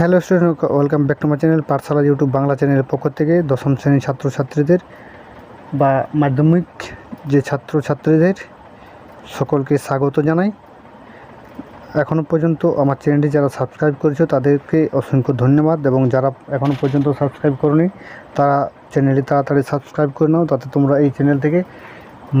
Hello student, welcome back to my channel Pathshala YouTube Bangla চ্যানেলের পক্ষ থেকে দশম শ্রেণির ছাত্রছাত্রীদের বা মাধ্যমিক যে ছাত্রছাত্রীদের সকলকে স্বাগত জানাই। এখনও পর্যন্ত আমার চ্যানেলটি যারা সাবস্ক্রাইব করেছ, তাদেরকে অসংখ্য ধন্যবাদ এবং যারা এখনও পর্যন্ত সাবস্ক্রাইব করনি, তারা চ্যানেলটি তাড়াতাড়ি সাবস্ক্রাইব করে নাও, তাতে তোমরা এই চ্যানেল থেকে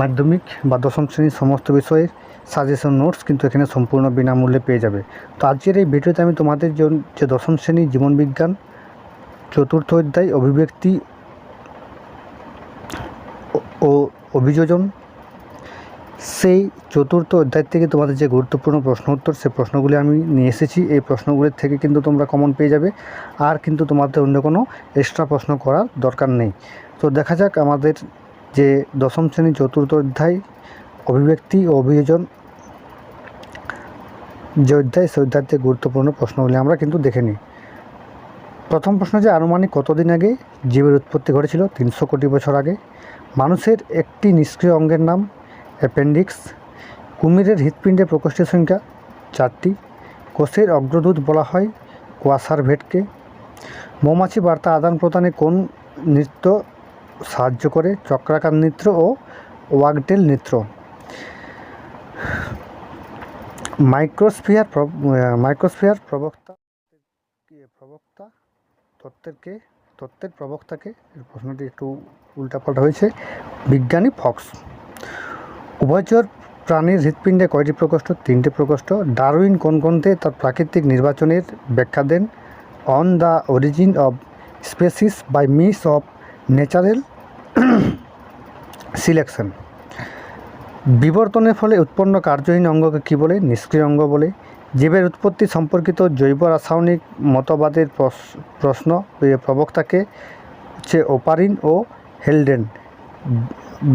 মাধ্যমিক বা দশম শ্রেণির সমস্ত বিষয়ের সাজেশন নোটস কিন্তু এখানে সম্পূর্ণ বিনামূল্যে পেয়ে যাবে। তো আজকের এই ভিডিওতে আমি তোমাদের যে দশম শ্রেণির জীবনবিজ্ঞান চতুর্থ অধ্যায় অভিব্যক্তি ও- ও অভিযোজন, সেই চতুর্থ অধ্যায় থেকে তোমাদের যে গুরুত্বপূর্ণ প্রশ্ন উত্তর সে প্রশ্নগুলি আমি নিয়ে এসেছি। এই প্রশ্নগুলির থেকে কিন্তু তোমরা কমন পেয়ে যাবে। আর কিন্তু তোমাদের অন্য কোনো এক্সট্রা প্রশ্ন করার দরকার নেই। তো দেখা যাক আমাদের যে দশম শ্রেণি চতুর্থ অধ্যায়, অভিব্যক্তি ও অভিযোজন যে অধ্যায় সে গুরুত্বপূর্ণ প্রশ্নগুলি আমরা কিন্তু দেখে নিই। প্রথম প্রশ্ন যে আনুমানিক কতদিন আগে জীবের উৎপত্তি ঘটেছিল? তিনশো কোটি বছর আগে। মানুষের একটি নিষ্ক্রিয় অঙ্গের নাম অ্যাপেন্ডিক্স। কুমিরের হৃৎপিণ্ডের প্রকোষ্ঠের সংখ্যা চারটি। কোষের অগ্রদূত বলা হয় কোয়াসার ভেটকে মৌমাছি বার্তা আদান প্রদানে কোন নৃত্য সাহায্য করে? চক্রাকার নৃত্য ও ওয়াগটেল নৃত্য। মাইক্রোস্ফিয়ার মাইক্রোস্ফিয়ার প্রবক্তা প্রবক্তা? তত্ত্বের কে? তত্ত্বের প্রবক্তাকে? প্রশ্নটি একটু উল্টাপাল্টা হয়েছে। বিজ্ঞানী ফক্স। উভয়চর প্রাণীর হৃৎপিণ্ডে কয়টি প্রকোষ্ঠ? তিনটে প্রকোষ্ঠ। ডারউইন কোন গ্রন্থে তার প্রাকৃতিক নির্বাচনের ব্যাখ্যা দেন? On the origin of species by means of natural selection. বিবর্তনের ফলে উৎপন্ন কার্যহীন অঙ্গকে কী বলে? নিষ্ক্রিয় অঙ্গ বলে। জীবের উৎপত্তি সম্পর্কিত জৈব রাসায়নিক মতবাদের প্রশ্ন প্রবক্তাকে হচ্ছে ওপারিন ও হেলডেন।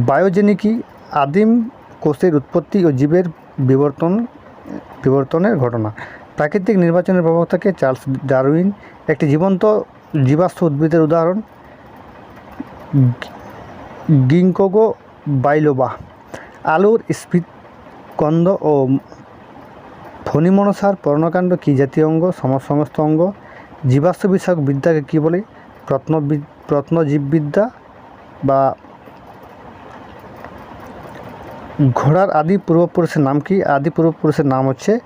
বায়োজেনিকি আদিম কোষের উৎপত্তি ও জীবের বিবর্তন, বিবর্তনের ঘটনা। প্রাকৃতিক নির্বাচনের প্রবক্তাকে চার্লস ডারউইন একটি জীবন্ত জীবাশ্ম উদ্ভিদের উদাহরণ গিঙ্কোগো বাইলোবা। আলুর স্ফীতকন্দ ও ফণিমনসার পর্ণকাণ্ড কী জাতীয় অঙ্গ সমসমস্ত অঙ্গ? জীবাশ্ম বিষয়ক বিদ্যাকে কী বলে? প্রত্নবিদ প্রত্নজীববিদ্যা বা ঘোড়ার আদি পূর্বপুরুষের নাম কি? আদি পূর্বপুরুষের নাম হচ্ছে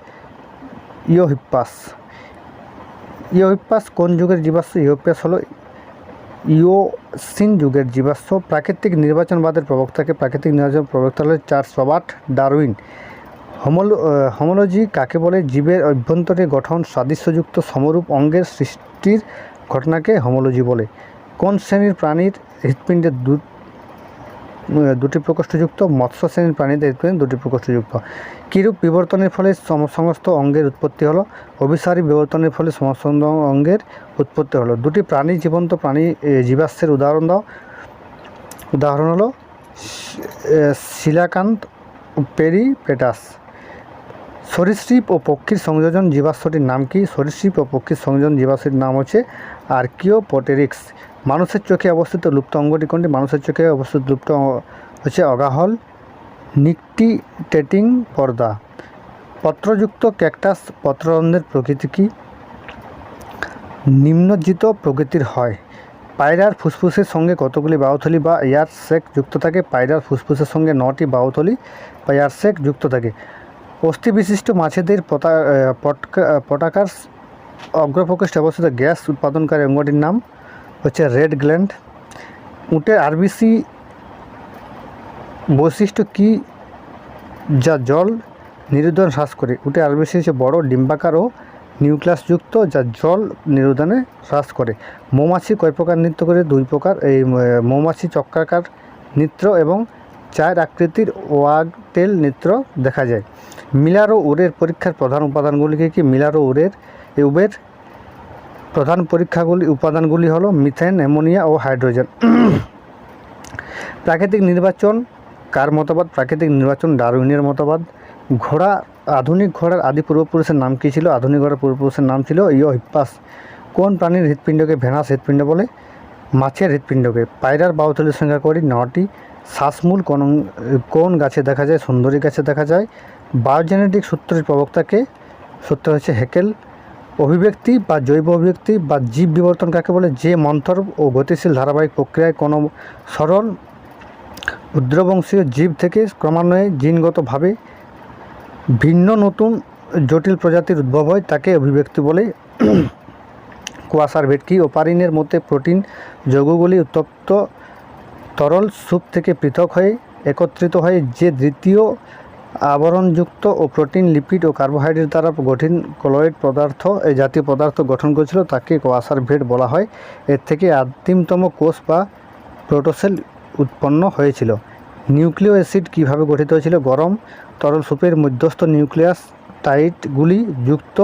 ইয়োহিপ্পাস। ইয়োহিপ্পাস কোন যুগের জীবাশ্ম? ইয়োহিপ্পাস হলো ইওসিন যুগের জীবাশ্ম প্রাকৃতিক নির্বাচনবাদের প্রবক্তাকে প্রাকৃতিক নির্বাচন প্রবক্তা হলো চার্লস রবার্ট ডারউইন। হোমোলো হোমোলজি কাকে বলে? জীবের অভ্যন্তরে গঠন, সাদৃশ্যযুক্ত সমরূপ অঙ্গের সৃষ্টির ঘটনাকে হোমোলজি বলে। কোন শ্রেণির প্রাণীর হৃৎপিণ্ডে দু দুটি প্রকোষ্ঠযুক্ত? মৎস্য শ্রেণির প্রাণীদের হৃৎপিণ্ড দুটি প্রকোষ্ঠযুক্ত। কিরূপ বিবর্তনের ফলে সম- সমস্ত অঙ্গের উৎপত্তি হলো? অভিসারী বিবর্তনের ফলে সমস্ত অঙ্গের উৎপত্তি হলো। দুটি প্রাণী, জীবন্ত প্রাণী জীবাশ্মের উদাহরণ দাও। উদাহরণ হলো শিলাকান্ত পেরিপেটাস সরীসৃপ ও পক্ষীর সংযোজন জীবাশ্মটির নাম কি? সরীসৃপ ও পক্ষীর সংযোজন জীবাশ্মটির নাম হচ্ছে আর্কিওপটেরিক্স। মানুষের চোখে অবস্থিত লুপ্ত অঙ্গটি কোনটি? মানুষের চোখে অবস্থিত লুপ্ত হচ্ছে অগাহল। নিকটিটেটিং পর্দা। পত্রযুক্ত ক্যাকটাস পত্ররন্ধ্রের প্রকৃতি কি? নিম্নজিত প্রকৃতির হয়। পায়রার ফুসফুসের সঙ্গে কতগুলি বাউথলি বা এয়ার সেক যুক্ত থাকে? পায়রার ফুসফুসের সঙ্গে নটি বাউথলি বা এয়ার সেক যুক্ত থাকে। অস্থি বিশিষ্ট মাছেদের পতা পটাকার অগ্রপ্রকোষ্ঠে অবস্থিত গ্যাস উৎপাদনকারী অঙ্গটির নাম হচ্ছে রেড গ্ল্যান্ড। উটের আরবিসি বৈশিষ্ট্য কি যা জল নিরোধন হ্রাস করে? উটে আরবিসি হচ্ছে বড়, ডিম্বাকার ও নিউক্লিয়াসযুক্ত, যা জল নিরোধনে হ্রাস করে। মৌমাছি কয় প্রকার নৃত্য করে? দুই প্রকার, এই মৌমাছি চক্রাকার নৃত্য এবং চায়ের আকৃতির ওয়াগটেল নৃত্য দেখা যায়। মিলার ও উরের পরীক্ষার প্রধান উপাদানগুলিকে কি মিলার ও উরের উবের প্রধান পরীক্ষাগুলি, উপাদানগুলি হলো মিথেন, অ্যামোনিয়া ও হাইড্রোজেন। প্রাকৃতিক নির্বাচন কার মতবাদ? প্রাকৃতিক নির্বাচন, ডারউইনের মতবাদ। ঘোড়া, আধুনিক ঘোড়ার আদি পূর্বপুরুষের নাম কী ছিল? আধুনিক ঘোড়ার পূর্বপুরুষের নাম ছিল ইয়ো হিপ্পাস। কোন প্রাণীর হৃৎপিণ্ডকে ভেনাস হৃৎপিণ্ড বলে? মাছের হৃৎপিণ্ডকে। পায়রার বাহুতলের সংখ্যা করি, নটি। শ্বাসমূল কোন কোন গাছে দেখা যায়? সুন্দরী গাছে দেখা যায়। বায়োজেনেটিক সূত্রের প্রবক্তাকে সূত্র হচ্ছে হেকেল। অভিব্যক্তি বা জৈব অভিব্যক্তি বা জীব বিবর্তন কাকে বলে? যে মন্থর ও গতিশীল ধারাবাহিক প্রক্রিয়ায় কোনো সরল উদ্রবংশীয় জীব থেকে ক্রমান্বয়ে জিনগতভাবে ভিন্ন নতুন জটিল প্রজাতির উদ্ভব হয় তাকে অভিব্যক্তি বলে। কুয়াশার ভেটকি ওপারিনের মধ্যে প্রোটিন যৌগগুলি উত্তপ্ত তরল স্যুপ থেকে পৃথক হয়ে একত্রিত হয়ে, যে দ্বিতীয় আবরণযুক্ত ও প্রোটিন, লিপিড ও কার্বোহাইড্রেট দ্বারা গঠিন কলয়েড পদার্থ, এই জাতীয় পদার্থ গঠন করেছিল তাকে কুয়াশার ভেট বলা হয়। এর থেকে আদিমতম কোষ বা প্রোটোসেল উৎপন্ন হয়েছিল। নিউক্লিয় অ্যাসিড কীভাবে গঠিত হয়েছিল? গরম, তরল সুপের মধ্যস্থ নিউক্লিয়াস টাইটগুলি যুক্ত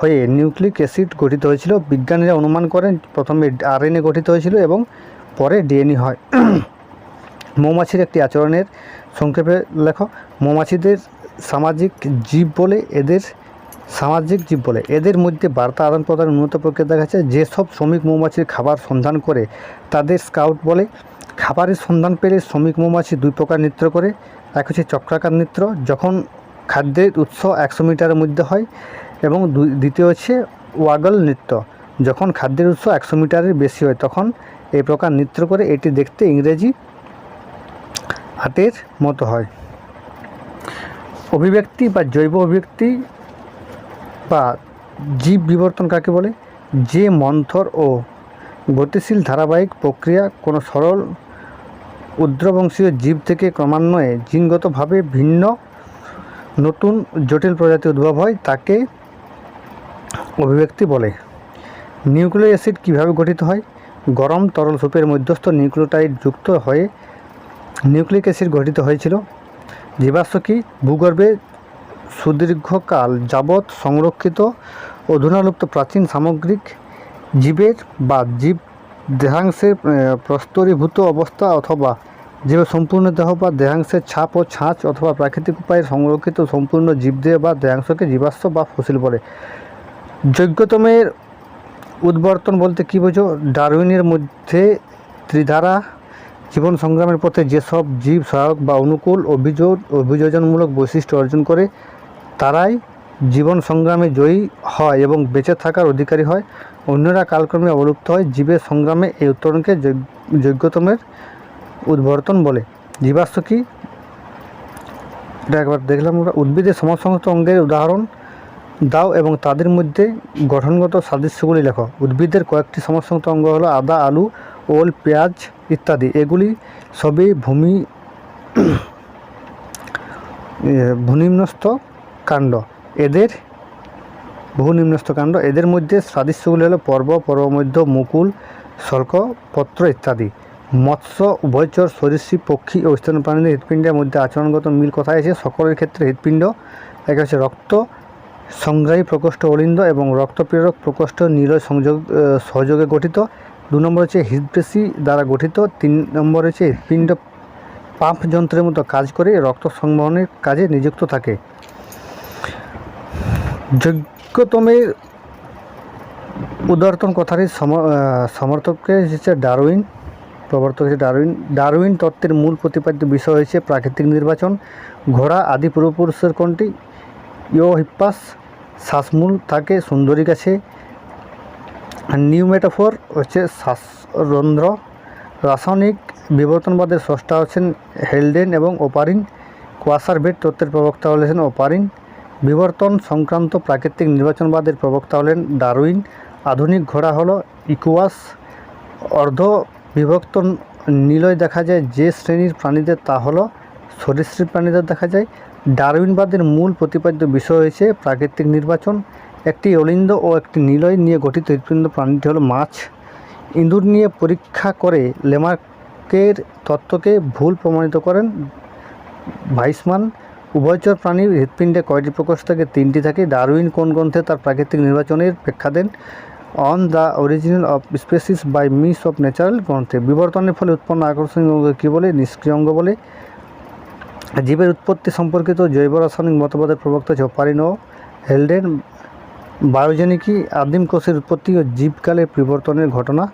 হয়ে নিউক্লিক অ্যাসিড গঠিত হয়েছিল। বিজ্ঞানীরা অনুমান করেন, প্রথমে আরএনএ গঠিত হয়েছিল এবং পরে ডিএনএ হয়। মৌমাছির একটি আচরণের সংক্ষেপে লেখো। মৌমাছিদের সামাজিক জীব বলে এদের, সামাজিক জীব বলে এদের মধ্যে বার্তা আদান প্রদান উন্নত প্রক্রিয়া দেখা যাচ্ছে। যেসব শ্রমিক মৌমাছির খাবার সন্ধান করে, তাদের স্কাউট বলে খাবারের সন্ধান পেলে শ্রমিক মৌমাছি দুই প্রকার নৃত্য করে। এক হচ্ছে চক্রাকার নৃত্য, যখন খাদ্যের উৎস একশো মিটারের মধ্যে হয়, এবং দ্বিতীয় হচ্ছে ওয়াগল নৃত্য, যখন খাদ্যের উৎস একশো মিটারের বেশি হয়, তখন এই প্রকার নৃত্য করে এটি দেখতে ইংরেজি হাতের মতো হয়। অভিব্যক্তি বা জৈব অভিব্যক্তি বা জীব বিবর্তন কাকে বলে? যে মন্থর ও গতিশীল ধারাবাহিক প্রক্রিয়া কোনো সরল উদ্রবংশীয় জীব থেকে ক্রমান্বয়ে জিনগতভাবে ভিন্ন নতুন জটিল প্রজাতি উদ্ভব হয় তাকে অভিব্যক্তি বলে। নিউক্লিক অ্যাসিড কীভাবে গঠিত হয়? গরম তরল সুপের মধ্যস্থ নিউক্লিওটাইড যুক্ত হয়ে নিউক্লিক অ্যাসিড গঠিত হয়েছিল। জীবাশ্ম কি? ভূগর্ভে সুদীর্ঘকাল যাবৎ সংরক্ষিত অধুনালুপ্ত প্রাচীন সামগ্রিক জীবের বা জীব দেহাংশের প্রস্তরীভূত অবস্থা অথবা জীবের সম্পূর্ণ দেহ বা দেহাংশের ছাপ ও ছাঁচ অথবা প্রাকৃতিক উপায়ে সংরক্ষিত সম্পূর্ণ জীবদেহ বা দেহাংশকে জীবাশ্ম বা ফসিল বলে। যোগ্যতমের উদ্বর্তন বলতে কী বোঝো? ডারউইনের মধ্যে ত্রিধারা, জীবন সংগ্রামের পথে যেসব জীব সহায়ক বা অনুকূল অভিযোগ, অভিযোজনমূলক বৈশিষ্ট্য অর্জন করে, তারাই জীবন সংগ্রামে জয়ী হয় এবং বেঁচে থাকার অধিকারী হয়। অন্যরা কালক্রমে অবলুপ্ত হয়। জীবের সংগ্রামে এই উত্তরণকে যোগ্যতমের উদ্বর্তন বলে। জীবাশ্ম কি? একবার দেখলাম আমরা। উদ্ভিদের সমস্ত অঙ্গের উদাহরণ দাও এবং তাদের মধ্যে গঠনগত সাদৃশ্যগুলি লেখো। উদ্ভিদের কয়েকটি সমস্ত অঙ্গ হলো আদা, আলু, ওল, পেঁয়াজ ইত্যাদি। এগুলি সবই ভূমি ভূনিম্নস্থ কাণ্ড। এদের ভূনিম্নস্থ কাণ্ড। এদের মধ্যে সাদৃশ্যগুলি হলো পর্ব পর্বমধ্য মুকুল, শল্ক, পত্র ইত্যাদি। মৎস্য, উভয়চর, সরীসৃপ, পক্ষী ও স্তন প্রাণীদের হৃৎপিণ্ডের মধ্যে আচরণগত মিল কোথায় আছে সকলের ক্ষেত্রে হৃৎপিণ্ড? এক হচ্ছে রক্ত, সংগ্রাহী প্রকোষ্ঠ অলিন্দ এবং রক্ত প্রেরক প্রকোষ্ঠ নিলয় সংযোগ সহযোগে গঠিত। দু নম্বর হচ্ছে হৃদপেশি দ্বারা গঠিত। তিন নম্বর হচ্ছে হৃৎপিণ্ড পাম্প যন্ত্রের মতো কাজ করে রক্ত সংবহনের কাজে নিযুক্ত থাকে। কথাটির সম- আহ, সমর্থককে হচ্ছে ডারউইন প্রবর্তক হচ্ছে ডারউইন। ডারউইন তত্ত্বের মূল প্রতিপাদ্য বিষয় হয়েছে প্রাকৃতিক নির্বাচন ঘোড়া আদি পূর্বপুরুষের কোনটি? ইও হিপ্পাস শ্বাসমূল থাকে সুন্দরী কাছে। নিউ মেটাফোর হচ্ছে শ্বাসরন্ধ্র রাসায়নিক বিবর্তনবাদের স্রষ্টা হচ্ছেন হেলডেন এবং ওপারিন। কোয়াসার বেড তত্ত্বের প্রবক্তা হলেন ওপারিন। বিবর্তন সংক্রান্ত প্রাকৃতিক নির্বাচনবাদের প্রবক্তা হলেন ডারউইন। আধুনিক ঘোড়া হলো ইকুয়াস। অর্ধ বিভক্ত নিলয় দেখা যায়, যে শ্রেণির প্রাণীদের তা হলো সরীসৃপ প্রাণীদের দেখা যায়। ডারউইনবাদের মূল প্রতিপাদ্য বিষয় হয়েছে প্রাকৃতিক নির্বাচন। একটি অলিন্দ ও একটি নিলয় নিয়ে গঠিত হৃৎপিণ্ড প্রাণীটি হলো মাছ। ইঁদুর নিয়ে পরীক্ষা করে লেমার্কের তত্ত্বকে ভুল প্রমাণিত করেন ভাইসমান। উভয়চর প্রাণীর হৃৎপিণ্ডে কয়টি প্রকোষ্ঠ থাকে? তিনটি থাকে। ডারউইন কোন গ্রন্থে তার প্রাকৃতিক নির্বাচনের ব্যাখ্যা দেন? On the original of species by means of natural গ্রন্থে। বিবর্তনের ফলে উৎপন্ন আকর্ষণীয় কী বলে? নিষ্ক্রিয় অঙ্গ বলে। জীবের উৎপত্তি সম্পর্কিত জৈব রাসায়নিক মতবাদের প্রবক্তা ও হেলডেন বায়োজেনিকি আদিম কোষের উৎপত্তি ও জীবকালে বিবর্তনের ঘটনা।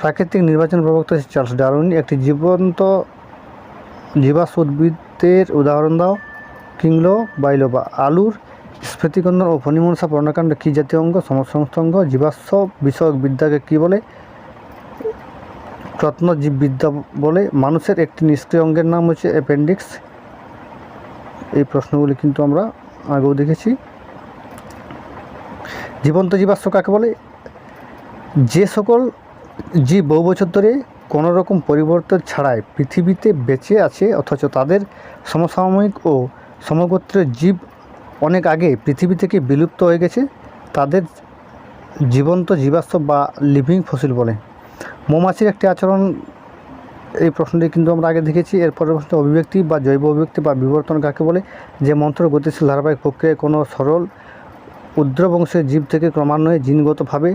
প্রাকৃতিক নির্বাচন প্রবক্তা চার্লস ডারউইন। একটি জীবন্ত জীবাশ্ম উদ্ভিদের উদাহরণ দাও। কিংলো বাইলো বা আলুর স্ফীতিকন্দন ও ফণিমনসা পর্ণকাণ্ড কী জাতীয় অঙ্গ সমস্ত অঙ্গ, জীবাশ্ম বিষয়ক বিদ্যাকে কী বলে? রত্নজীববিদ্যা বলে মানুষের একটি নিষ্ক্রিয় অঙ্গের নাম হচ্ছে অ্যাপেন্ডিক্স। এই প্রশ্নগুলি কিন্তু আমরা আগেও দেখেছি। জীবন্ত জীবাশ্ম কাকে বলে? যে সকল জীব বহু বছর ধরে কোনো রকম পরিবর্তন ছাড়াই পৃথিবীতে বেঁচে আছে, অথচ তাদের সমসাময়িক ও সমগোত্রের জীব অনেক আগে পৃথিবী থেকে বিলুপ্ত হয়ে গেছে, তাদের জীবন্ত জীবাশ্ম বা লিভিং ফসিল বলে। মৌমাছির একটি আচরণ, এই প্রশ্নটি কিন্তু আমরা আগে দেখেছি, এর প্রশ্ন অভিব্যক্তি বা জৈব অভিব্যক্তি বা বিবর্তন কাকে বলে? যে মন্ত্র গতিশীল ধারাবাহিক প্রক্রিয়ায় কোনো সরল উদ্র বংশের জীব থেকে ক্রমান্বয়ে জিনগতভাবে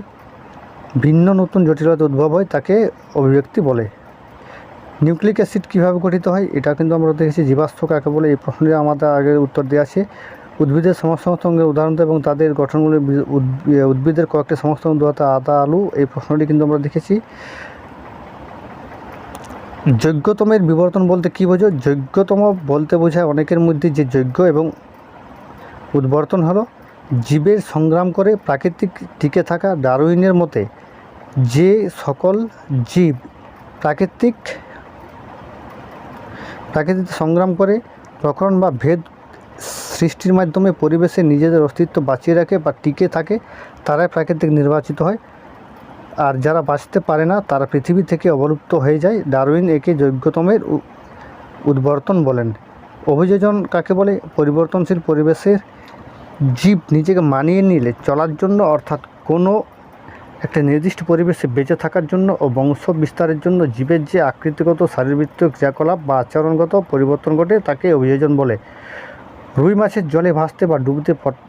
ভিন্ন নতুন জটিলতা উদ্ভব হয় তাকে অভিব্যক্তি বলে। নিউক্লিক অ্যাসিড কীভাবে গঠিত হয় এটা কিন্তু আমরা দেখেছি জীবাশ্ম কাকে বলে। এই প্রশ্নটি আমাদের আগে উত্তর দেওয়া আছে। উদ্ভিদের সমস্ত অঙ্গের উদাহরণ এবং তাদের গঠনগুলি ইয়ে, উদ্ভিদের কয়েকটি সমস্ত অঙ্গ আদা আলু এই প্রশ্নটি কিন্তু আমরা দেখেছি। যোগ্যতমের বিবর্তন বলতে কী বোঝো? যোগ্যতম বলতে বোঝায় অনেকের মধ্যে যে যোগ্য এবং উদ্বর্তন হলো। জীবের সংগ্রাম করে প্রাকৃতিক টিকে থাকা ডারউইনের মতে যে সকল জীব প্রাকৃতিক প্রাকৃতিক সংগ্রাম করে, প্রকরণ বা ভেদ সৃষ্টির মাধ্যমে পরিবেশে নিজেদের অস্তিত্ব বাঁচিয়ে রাখে বা টিকে থাকে, তারাই প্রাকৃতিক নির্বাচিত হয়। আর যারা বাঁচতে পারে না, তারা পৃথিবী থেকে অবলুপ্ত হয়ে যায়, ডারউইন একে যোগ্যতমের উদ্বর্তন বলেন। অভিযোজন কাকে বলে? পরিবর্তনশীল পরিবেশের জীব নিজেকে মানিয়ে নিলে চলার জন্য অর্থাৎ কোনো একটা নির্দিষ্ট পরিবেশে বেঁচে থাকার জন্য ও বংশ বিস্তারের জন্য জীবের যে আকৃতিগত শারীরবৃত্ত ক্রিয়াকলাপ বা আচরণগত পরিবর্তন ঘটে তাকে অভিযোজন বলে। রুই মাছের জলে ভাসতে বা ডুবতে পট-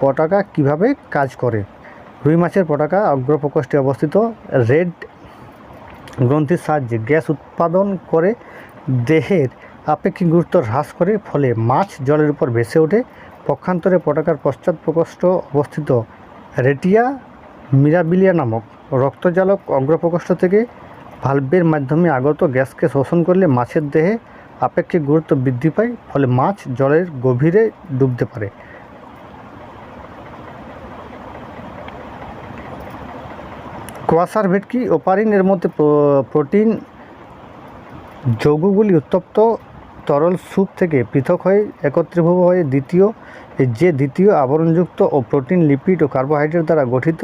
পটাকা কীভাবে কাজ করে? রুই মাছের পটাকা অগ্রপ্রকোষ্ঠে অবস্থিত। রেড গ্রন্থির সাহায্যে গ্যাস উৎপাদন করে দেহের আপেক্ষিক গুরুত্ব হ্রাস করে, ফলে মাছ জলের উপর ভেসে ওঠে। পক্ষান্তরে পটাকার পশ্চাৎ প্রকোষ্ঠ অবস্থিত। রেটিয়া মিরাবিলিয়া নামক রক্তজালক অগ্রপ্রকোষ্ঠ থেকে ভালভের মাধ্যমে আগত গ্যাসকে শোষণ করলে মাছের দেহে আপেক্ষিক গুরুত্ব বৃদ্ধি পায়, ফলে মাছ জলের গভীরে ডুবতে পারে। কোয়াসার ভেটকি ওপারিন এর মধ্যে প্রোটিন যৌগগুলি উত্তপ্ত তরল স্যুপ থেকে পৃথক হয়ে একত্রীভূত হয়ে দ্বিতীয়, যে দ্বিতীয় আবরণযুক্ত ও প্রোটিন, লিপিড ও কার্বোহাইড্রেট দ্বারা গঠিত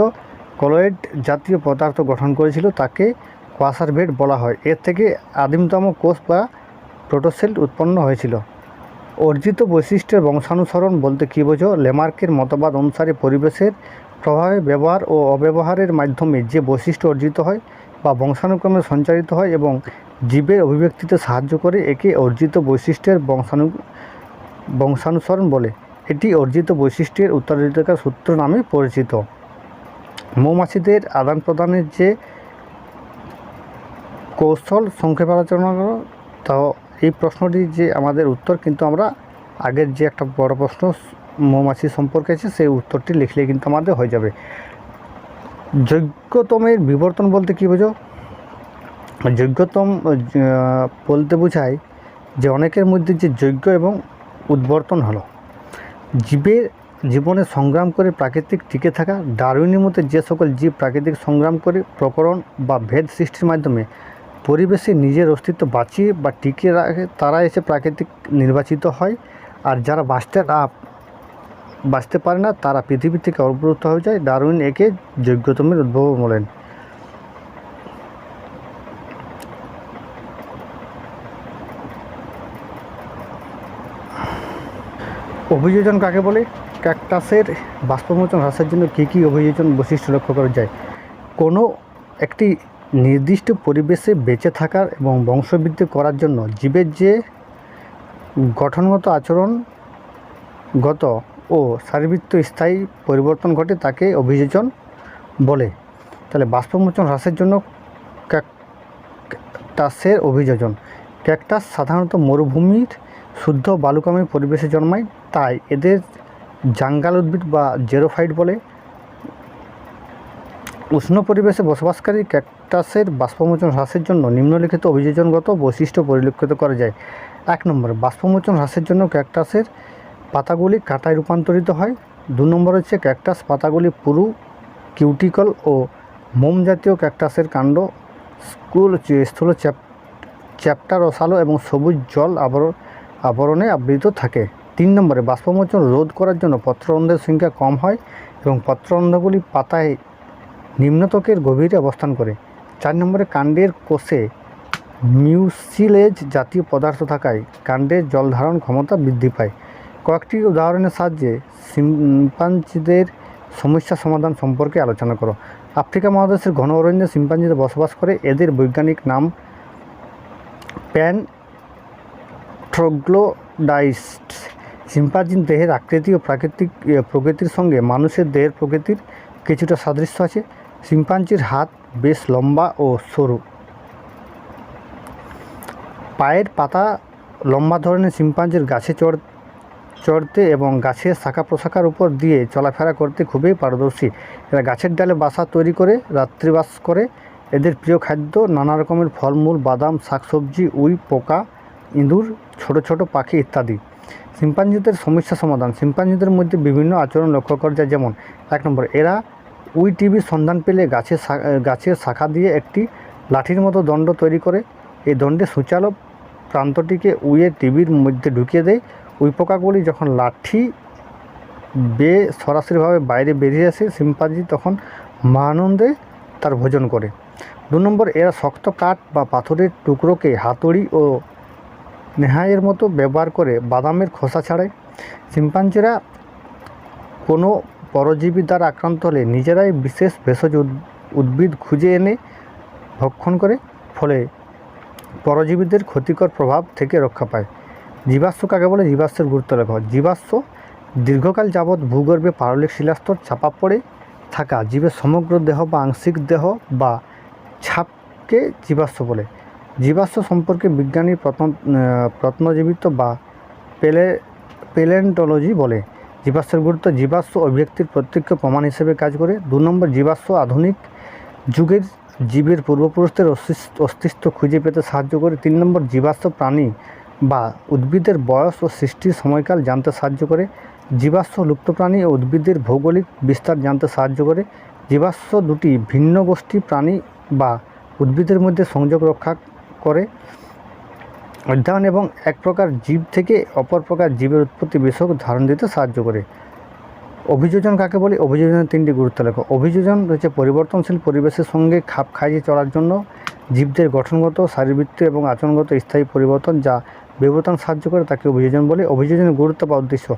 কলয়েড জাতীয় পদার্থ গঠন করেছিল তাকে কোয়াসারভেট বলা হয়। এর থেকে আদিমতম কোষ বা প্রোটোসেল উৎপন্ন হয়েছিল। অর্জিত বৈশিষ্ট্যের বংশানুসরণ বলতে কী বোঝো? লেমার্কের মতবাদ অনুসারে পরিবেশের প্রভাবে ব্যবহার ও অব্যবহারের মাধ্যমে যে বৈশিষ্ট্য অর্জিত হয় বা বংশানুক্রমে সঞ্চারিত হয় এবং জীবের অভিব্যক্তিতে সাহায্য করে একে অর্জিত বৈশিষ্ট্যের বংশানু বংশানুসরণ বলে। এটি অর্জিত বৈশিষ্ট্যের উত্তরাধিকার সূত্র নামে পরিচিত। মৌমাছিদের আদান প্রদানের যে কৌশল সংক্ষেপ আলোচনা করো তাও এই প্রশ্নটি যে আমাদের উত্তর, কিন্তু আমরা আগের যে একটা বড় প্রশ্ন মৌমাছি সম্পর্কে আছে, সেই উত্তরটি লিখলে কিন্তু আমাদের হয়ে যাবে। যোগ্যতমের বিবর্তন বলতে কী বোঝো? যোগ্যতম বলতে বোঝায় যে অনেকের মধ্যে যে যোগ্য এবং উদ্বর্তন হলো। জীবের জীবনে সংগ্রাম করে প্রাকৃতিক টিকে থাকা, ডারউইনের মতো যে সকল জীব প্রাকৃতিক সংগ্রাম করে প্রকরণ বা ভেদ সৃষ্টির মাধ্যমে পরিবেশে নিজের অস্তিত্ব বাঁচিয়ে বা টিকে রাখে, তারা এসে প্রাকৃতিক নির্বাচিত হয়। আর যারা বাঁচতে না, বাঁচতে পারে না, তারা পৃথিবী থেকে অবরুদ্ধ হয়ে যায়। ডারউইন একে যোগ্যতমের উদ্ভব বলেন। অভিযোজন কাকে বলে? ক্যাকটাসের বাষ্পমোচন হ্রাসের জন্য কী কী অভিযোজন বৈশিষ্ট্য লক্ষ্য করা যায়? কোনো একটি নির্দিষ্ট পরিবেশে বেঁচে থাকার এবং বংশবৃদ্ধি করার জন্য জীবের যে গঠনগত আচরণগত ও শারীরবৃত্ত স্থায়ী পরিবর্তন ঘটে তাকে অভিযোজন বলে। তাহলে বাষ্পমোচন হ্রাসের জন্য ক্যাকটাসের অভিযোজন। ক্যাকটাস সাধারণত মরুভূমির শুদ্ধ বালুকামী পরিবেশে জন্মায়। তাই এদের জাঙ্গাল উদ্ভিদ বা জেরোফাইট বলে উষ্ণ পরিবেশে বসবাসকারী ক্যাকটাসের বাষ্পমোচন হ্রাসের জন্য নিম্নলিখিত অভিযোজনগত বৈশিষ্ট্য পরিলক্ষিত করা যায়। এক নম্বর, বাষ্পমোচন হ্রাসের জন্য ক্যাকটাসের পাতাগুলি কাঁটায় রূপান্তরিত হয়। দু নম্বর হচ্ছে ক্যাকটাস পাতাগুলি পুরু, কিউটিকল ও মোম জাতীয় ক্যাকটাসের কাণ্ড, স্কুল স্থূল চ্যাপ চ্যাপ্টার রসালো এবং সবুজ জল আবরণ আবরণে আবৃত থাকে। তিন নম্বরে, বাষ্পমোচন রোধ করার জন্য পত্ররন্ধ্রের সংখ্যা কম হয় এবং পত্ররন্ধ্রগুলি পাতায় নিম্নতকের গভীরে অবস্থান করে। চার নম্বরে, কাণ্ডের কোষে মিউসিলেজ জাতীয় পদার্থ থাকায় কাণ্ডের জল ধারণ ক্ষমতা বৃদ্ধি পায়। কয়েকটি উদাহরণের সাহায্যে শিম্পাঞ্জিদের সমস্যা সমাধান সম্পর্কে আলোচনা করো। আফ্রিকা মহাদেশের ঘন অরণ্যে শিম্পাঞ্জিদের বসবাস করে। এদের বৈজ্ঞানিক নাম প্যান ট্রোগ্লোডাইস্ট শিম্পাঞ্জির দেহের আকৃতি ও প্রাকৃতিক প্রকৃতির সঙ্গে মানুষের দেহের প্রকৃতির কিছুটা সাদৃশ্য আছে। শিম্পাঞ্জির হাত বেশ লম্বা ও সরু। পায়ের পাতা লম্বা ধরনের শিম্পাঞ্জির গাছে চড়, চড়তে এবং গাছের শাখা প্রশাখার উপর দিয়ে চলাফেরা করতে খুবই পারদর্শী। এরা গাছের ডালে বাসা তৈরি করে, রাত্রিবাস করে। এদের প্রিয় খাদ্য নানা রকমের ফলমূল, বাদাম, শাকসবজি, উই, পোকা, ইঁদুর, ছোট ছোট পাখি ইত্যাদি। শিম্পাঞ্জিদের সমস্যা সমাধান। শিম্পাঞ্জিদের মধ্যে বিভিন্ন আচরণ লক্ষ্য করা যায়। যেমন, এক নম্বর, এরা উই টিভির সন্ধান পেলে গাছের গাছের শাখা দিয়ে একটি লাঠির মতো দণ্ড তৈরি করে। এই দণ্ডে সূচালো প্রান্তটিকে উইয়ের টিভির মধ্যে ঢুকিয়ে দেয়। উই পোকাগুলি যখন লাঠি বেয়ে সরাসরিভাবে বাইরে বেরিয়ে আসে, শিম্পাঞ্জি তখন মহানন্দে তার ভোজন করে। দু নম্বর, এরা শক্ত কাঠ বা পাথরের টুকরোকে হাতুড়ি ও নেহাইয়ের মতো ব্যবহার করে বাদামের খোসা ছাড়ায় শিম্পাঞ্জিরা কোনো পরজীবী দ্বারা আক্রান্ত হলে নিজেরাই বিশেষ ভেষজ উদ্ভিদ খুঁজে এনে ভক্ষণ করে, ফলে পরজীবীদের ক্ষতিকর প্রভাব থেকে রক্ষা পায়। জীবাশ্ম কাকে বলে? জীবাশ্মের গুরুত্ব লেখা। জীবাশ্ম দীর্ঘকাল যাবৎ ভূগর্ভে পারলিক শিলাস্তর চাপা পড়ে থাকা জীবের সমগ্র দেহ বা আংশিক দেহ বা ছাপকে জীবাশ্ম বলে। জীবাশ্ম সম্পর্কে বিজ্ঞানী প্রত্ন প্রত্নজীবিত বা পেলে, পেলেন্টোলজি বলে। জীবাশ্মের গুরুত্ব জীবাশ্ম অভিব্যক্তির প্রত্যক্ষ প্রমাণ হিসেবে কাজ করে। দু নম্বর, জীবাশ্ম আধুনিক যুগের জীবের পূর্বপুরুষদের অস্তিত্ব খুঁজে পেতে সাহায্য করে। তিন নম্বর, জীবাশ্ম প্রাণী বা উদ্ভিদের বয়স ও সৃষ্টির সময়কাল জানতে সাহায্য করে। জীবাশ্ম লুপ্ত প্রাণী ও উদ্ভিদের ভৌগোলিক বিস্তার জানতে সাহায্য করে। জীবাশ্ম দুটি ভিন্ন গোষ্ঠী প্রাণী বা উদ্ভিদের মধ্যে সংযোগ রক্ষা করে অধ্যয়ন এবং এক প্রকার জীব থেকে অপর প্রকার জীবের উৎপত্তি বিষয়ক ধারণ দিতে সাহায্য করে। অভিযোজন কাকে বলে? অভিযোজনের তিনটি গুরুত্ব লেখো। অভিযোজন রয়েছে পরিবর্তনশীল পরিবেশের সঙ্গে খাপ খাইয়ে চলার জন্য জীবদের গঠনগত শারীরবৃত্তীয় এবং আচরণগত স্থায়ী পরিবর্তন যা বিবর্তন সাহায্য করে তাকে অভিযোজন বলে। অভিযোজনের গুরুত্ব বা উদ্দেশ্য।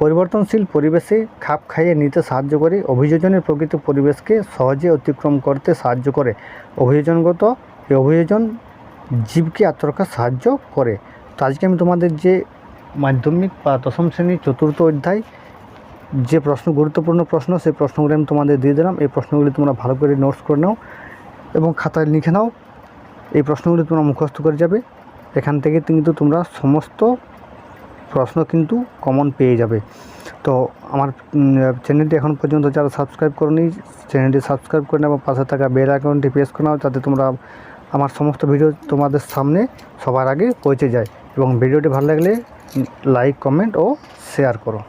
পরিবর্তনশীল পরিবেশে খাপ খাইয়ে নিতে সাহায্য করে। অভিযোজনের প্রকৃত পরিবেশকে সহজে অতিক্রম করতে সাহায্য করে। অভিযোজনগত এই অভিযোজন জীবকে আত্মরক্ষা সাহায্য করে। তো আজকে আমি তোমাদের যে মাধ্যমিক বা দশম শ্রেণির চতুর্থ অধ্যায় যে প্রশ্ন, গুরুত্বপূর্ণ প্রশ্ন, সেই প্রশ্নগুলি আমি তোমাদের দিয়ে দিলাম। এই প্রশ্নগুলি তোমরা ভালো করে নোটস করে নাও এবং খাতায় লিখে নাও। এই প্রশ্নগুলি তোমরা মুখস্থ করে যাবে। এখান থেকে কিন্তু তোমরা সমস্ত প্রশ্ন কিন্তু কমন পেয়ে যাবে। তো আমার চ্যানেলটি এখন পর্যন্ত যারা সাবস্ক্রাইব করনি চ্যানেলটি সাবস্ক্রাইব করে নাও এবং পাশে থাকা বেল আইকনটি প্রেস করে নাও, যাতে তোমরা আমার সমস্ত ভিডিও তোমাদের সামনে সবার আগে পৌঁছে যায় এবং ভিডিওটি ভালো লাগলে লাইক কমেন্ট ও শেয়ার করো।